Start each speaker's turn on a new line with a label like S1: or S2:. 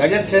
S1: গাড়ি যাচ্ছে?